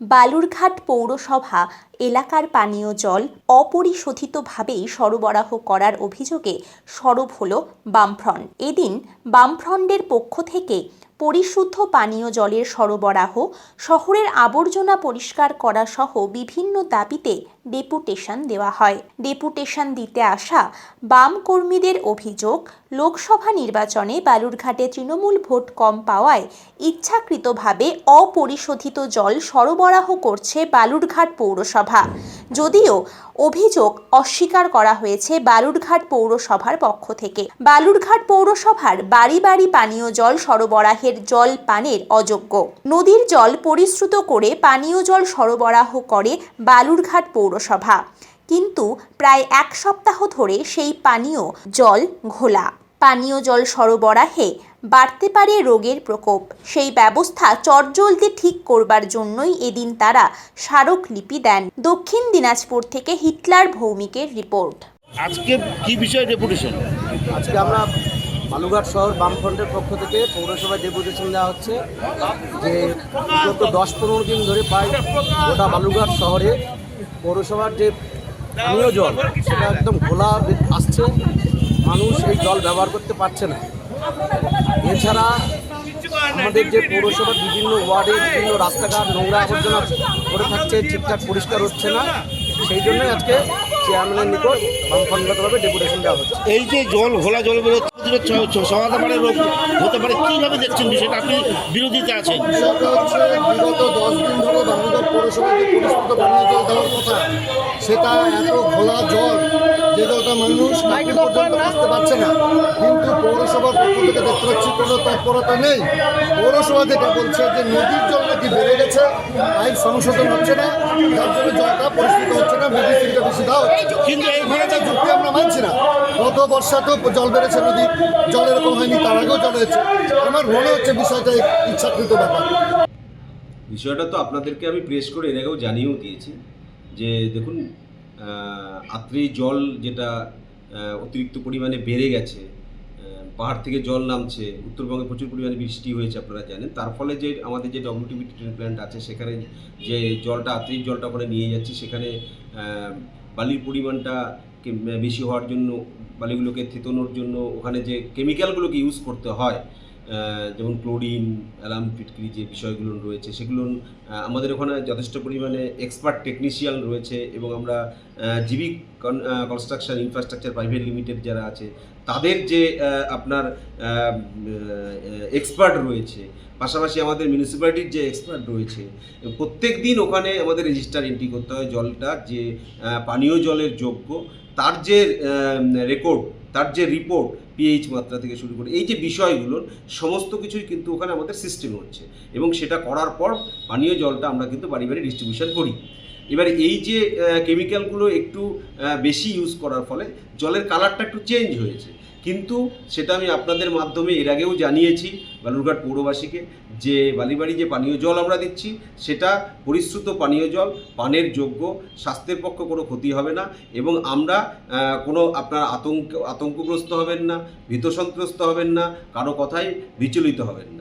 বালুরঘাট পৌরসভা এলাকার পানীয় জল অপরিশোধিতভাবেই সরবরাহ করার অভিযোগে সরব হল বামফ্রন্ট। এদিন বামফ্রন্টের পক্ষ থেকে পরিশুদ্ধ পানীয় জলের সরবরাহ, শহরের আবর্জনা পরিষ্কার করা সহ বিভিন্ন দাবিতে ডেপুটেশন দেওয়া হয়। ডেপুটেশন দিতে আসা বাম কর্মীদের অভিযোগ, লোকসভা নির্বাচনে বালুরঘাটে তৃণমূল ভোট কম পাওয়ায় ইচ্ছাকৃতভাবে অপরিশোধিত জল সরবরাহ করছে বালুরঘাট পৌরসভা। যদিও অভিযোগ অস্বীকার করা হয়েছে বালুরঘাট পৌরসভার পক্ষ থেকে। বালুরঘাট পৌরসভার বাড়ি বাড়ি পানীয় জল সরবরাহের জল পানের অযোগ্য। নদীর জল পরিশ্রুত করে পানীয় জল সরবরাহ করে বালুরঘাট পৌরসভা। কিন্তু প্রায় এক সপ্তাহ ধরে সেই পানীয় জল ঘোলা। পানীয় জল সরবরাহে বাড়তে পারে রোগের প্রকোপ। সেই ব্যবস্থা চটজলদি ঠিক করবার জন্যই এদিন তারা স্মারকলিপি দেন। দক্ষিণ দিনাজপুর থেকে হিটলার ভৌমিকের রিপোর্ট। আজকে কি বিষয়ে ডেপুটেশন? আজকে আমরা বালুঘাট শহর বামফ্রন্টের পক্ষ থেকে পৌরসভায় ডেপুটেশন দেওয়া হচ্ছে যে বিগত দশ পনেরো দিন ধরে প্রায় গোটা বালুঘাট শহরে পৌরসভার যে পানীয় জল সেটা একদম ঘোলা আসছে। মানুষ এই জল ব্যবহার করতে পারছে না। এছাড়া আমাদের যে পৌরসভার বিভিন্ন ওয়ার্ডে বিভিন্ন রাস্তাঘাট নোংরা আবর্জনা করে থাকছে ঠিকঠাক পরিষ্কার হচ্ছে না। সেই জন্যই আজকে চেয়ারম্যানের নিকট বামফ্রন্টগতভাবে ডেপুটেশন দেওয়া হচ্ছে। এই যে জল ঘোলা জল বেরোচ্ছে সমাধান পারে রোগ হতে পারে কীভাবে দেখছেন বিষয়টা? আপনি বিরোধিতা আছেন। বিষয়টা হচ্ছে বিগত দশ দিন ধরে বাংলাদেশ পৌরসভাকে পরিশুদ্ধ পানীয় জল দেওয়ার কথা সেটা এত ঘোলা জল যে জলটা মানুষ আসতে পারছে না। কিন্তু পৌরসভার পক্ষ থেকে দেখতে পাচ্ছি কোনো তৎপরতা নেই। পৌরসভা যেটা বলছে যে নদীর জল নাকি বেড়ে গেছে পাইপ সংশোধন হচ্ছে না যার জন্য জলটা পরিষ্কৃত হচ্ছে না মেডিসিনটা বেশি দেওয়া কিন্তু এই এটা যুক্তি আমরা মানছি না। গত বর্ষাতেও জল বেড়েছে নদী জল এরকম হয়নি তার আগেও জল হয়েছে। আমার মনে হচ্ছে বিষয়টা ইচ্ছাকৃত ব্যাপার। বিষয়টা তো আপনাদেরকে আমি প্রেস করে এর আগেও জানিয়েও দিয়েছি যে দেখুন আহ, আত্রি জল যেটা অতিরিক্ত পরিমাণে বেড়ে গেছে পাহাড় থেকে জল নামছে উত্তরবঙ্গে প্রচুর পরিমাণে বৃষ্টি হয়েছে আপনারা জানেন। তার ফলে যে আমাদের যে ডব্লিউটিবি ট্রিটমেন্ট প্ল্যান্ট আছে সেখানে যে জলটা আত্রির জলটা ওখানে নিয়ে যাচ্ছে সেখানে বালির পরিমাণটা বেশি হওয়ার জন্য বালিগুলোকে থেতনোর জন্য ওখানে যে কেমিক্যালগুলোকে ইউজ করতে হয় যেমন ক্লোরিন অ্যালার্ম ফিটকিরি যে বিষয়গুলো রয়েছে, সেগুলো আমাদের ওখানে যথেষ্ট পরিমাণে এক্সপার্ট টেকনিশিয়ান রয়েছে এবং আমরা জিবিক কনস্ট্রাকশন ইনফ্রাস্ট্রাকচার প্রাইভেট লিমিটেড যারা আছে, তাদের যে আপনার এক্সপার্ট রয়েছে, পাশাপাশি আমাদের মিউনিসিপ্যালিটির যে এক্সপার্ট রয়েছে, প্রত্যেক দিন ওখানে আমাদের রেজিস্টার এন্ট্রি করতে হয় জলটা, যে পানীয় জলের যোগ্য, তার যে রেকর্ড তার যে রিপোর্ট পিএইচ মাত্রা থেকে শুরু করে, এই যে বিষয়গুলোর সমস্ত কিছুই কিন্তু ওখানে আমাদের সিস্টেম হচ্ছে। এবং সেটা করার পর পানীয় জলটা আমরা কিন্তু বাড়ি বাড়ি ডিস্ট্রিবিউশন করি। এবারে এই যে কেমিক্যালগুলো একটু বেশি ইউজ করার ফলে জলের কালারটা একটু চেঞ্জ হয়েছে। কিন্তু সেটা আমি আপনাদের মাধ্যমে এর আগেও জানিয়েছি বালুরঘাট পৌরবাসীকে যে বালিবাড়ি যে পানীয় জল আমরা দিচ্ছি, সেটা পরিশ্রুত পানীয় জল, পানের যোগ্য, স্বাস্থ্যের পক্ষে কোনো ক্ষতি হবে না এবং আমরা কোনো আপনার আতঙ্ক, আতঙ্কগ্রস্ত হবেন না ভীত সন্ত্রস্ত হবেন না, কারও কথায় বিচলিত হবেন না।